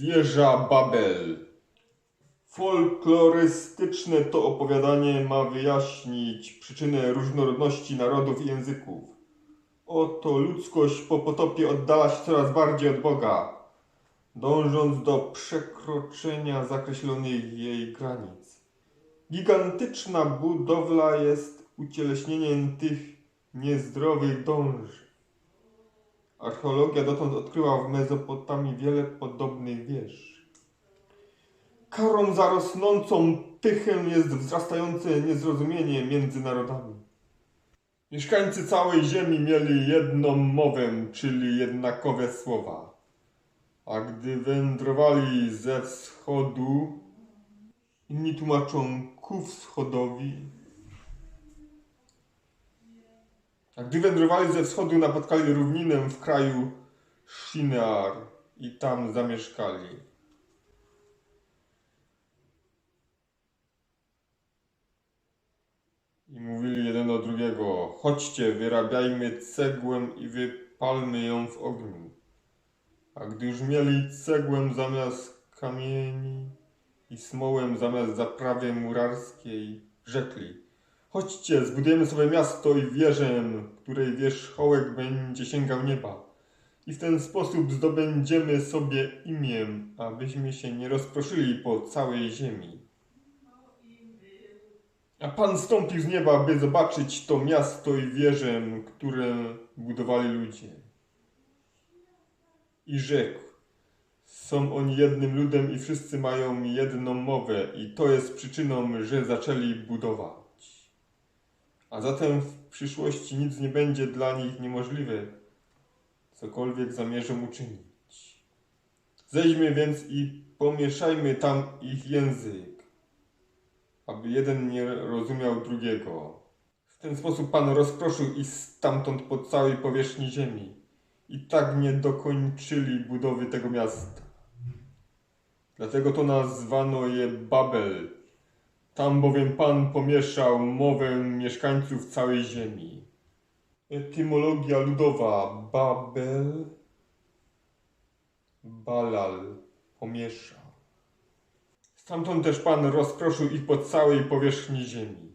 Wieża Babel. Folklorystyczne to opowiadanie ma wyjaśnić przyczynę różnorodności narodów i języków. Oto ludzkość po potopie oddala się coraz bardziej od Boga, dążąc do przekroczenia zakreślonych jej granic. Gigantyczna budowla jest ucieleśnieniem tych niezdrowych dąży. Archeologia dotąd odkryła w Mezopotamii wiele podobnych wież. Karą za rosnącą pychę jest wzrastające niezrozumienie między narodami. Mieszkańcy całej ziemi mieli jedną mowę, czyli jednakowe słowa. A gdy wędrowali ze wschodu, inni tłumaczą ku wschodowi, a gdy wędrowali ze wschodu, napotkali równinę w kraju Shinar i tam zamieszkali. I mówili jeden do drugiego: Chodźcie, wyrabiajmy cegłę i wypalmy ją w ogniu. A gdy już mieli cegłę zamiast kamieni i smołę zamiast zaprawy murarskiej, rzekli: Chodźcie, zbudujemy sobie miasto i wieżę, której wierzchołek będzie sięgał nieba. I w ten sposób zdobędziemy sobie imię, abyśmy się nie rozproszyli po całej ziemi. A Pan stąpił z nieba, by zobaczyć to miasto i wieżę, które budowali ludzie. I rzekł, są oni jednym ludem i wszyscy mają jedną mowę i to jest przyczyną, że zaczęli budować. A zatem w przyszłości nic nie będzie dla nich niemożliwe, cokolwiek zamierzą uczynić. Zejdźmy więc i pomieszajmy tam ich język, aby jeden nie rozumiał drugiego. W ten sposób Pan rozproszył ich stamtąd po całej powierzchni ziemi i tak nie dokończyli budowy tego miasta. Dlatego to nazwano je Babel. Tam bowiem Pan pomieszał mowę mieszkańców całej ziemi. Etymologia ludowa Babel, Balal, pomieszał. Stamtąd też Pan rozproszył ich po całej powierzchni ziemi.